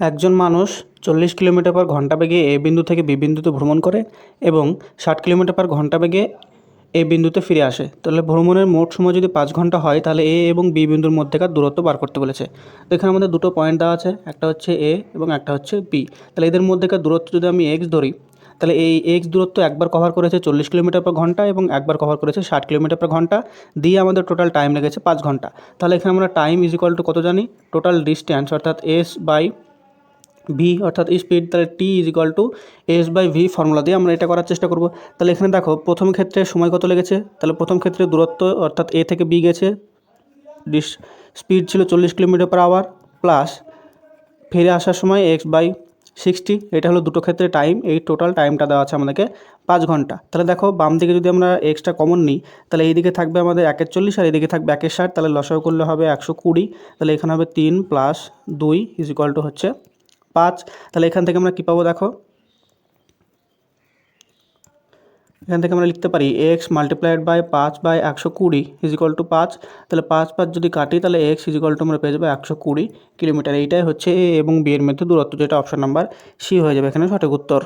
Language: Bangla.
একজন মানুষ চল্লিশ কিলোমিটার পার ঘণ্টা বেগে এ বিন্দু থেকে বি বিন্দুতে ভ্রমণ করে এবং ষাট কিলোমিটার পার ঘণ্টা বেগে এ বিন্দুতে ফিরে আসে। তাহলে ভ্রমণের মোট সময় যদি পাঁচ ঘণ্টা হয়, তাহলে এ এবং বি বিন্দুর মধ্যেকার দূরত্ব বার করতে বলেছে। তো এখানে আমাদের দুটো পয়েন্ট দেওয়া আছে, একটা হচ্ছে এ এবং একটা হচ্ছে বি। তাহলে এদের মধ্যেকার দূরত্ব যদি আমি এক্স ধরি, তাহলে এই এক্স দূরত্ব একবার কভার করেছে চল্লিশ কিলোমিটার পার ঘণ্টা এবং একবার কভার করেছে ষাট কিলোমিটার পার ঘণ্টা, দিয়ে আমাদের টোটাল টাইম লেগেছে পাঁচ ঘণ্টা। তাহলে এখানে আমরা টাইম ইজ ইকুয়াল টু কত জানি? টোটাল ডিস্ট্যান্স অর্থাৎ এস বাই ভি অর্থাৎ স্পিড তাহলে T is equal to S by V formula দিয়ে আমরা এটা করার চেষ্টা করব। তাহলে এখানে দেখো, প্রথম ক্ষেত্রে সময় কত লেগেছে? তাহলে প্রথম ক্ষেত্রে দূরত্ব অর্থাৎ এ থেকে বি গেছে। ডিস স্পিড ছিল চল্লিশ কিলোমিটার পার আওয়ার প্লাস ফিরে আসার সময় এক্স বাই সিক্সটি এটা হলো দুটো ক্ষেত্রে টাইম এই টোটাল টাইমটা দেওয়া আছে আমাদেরকে পাঁচ ঘণ্টা। তাহলে দেখো, বাম দিকে যদি আমরা এক্সটা কমন নিই, তাহলে এইদিকে থাকবে আমাদের একের চল্লিশ আর এদিকে থাকবে একের ষাট। তাহলে লসাও করলে হবে একশো কুড়ি। তাহলে এখানে হবে তিন প্লাস দুই ইজ ইকুয়াল টু হচ্ছে পাঁচ, তাহলে এখান থেকে আমরা কী পাবো দেখো? এখান থেকে আমরা লিখতে পারি এক্স মাল্টিপ্লাইড বাই পাঁচ বাই একশো কুড়ি ইজিকল টু পাঁচ, তাহলে পাঁচ পাঁচ যদি কাটি, তাহলে এক্স ইজ ইকুয়াল টু আমরা পেয়ে যাব একশো কুড়ি কিলোমিটার। এইটাই হচ্ছে এ এবং বি এর মধ্যে দূরত্ব, যেটা অপশন নাম্বার সি হয়ে যাবে এখানে সঠিক উত্তর।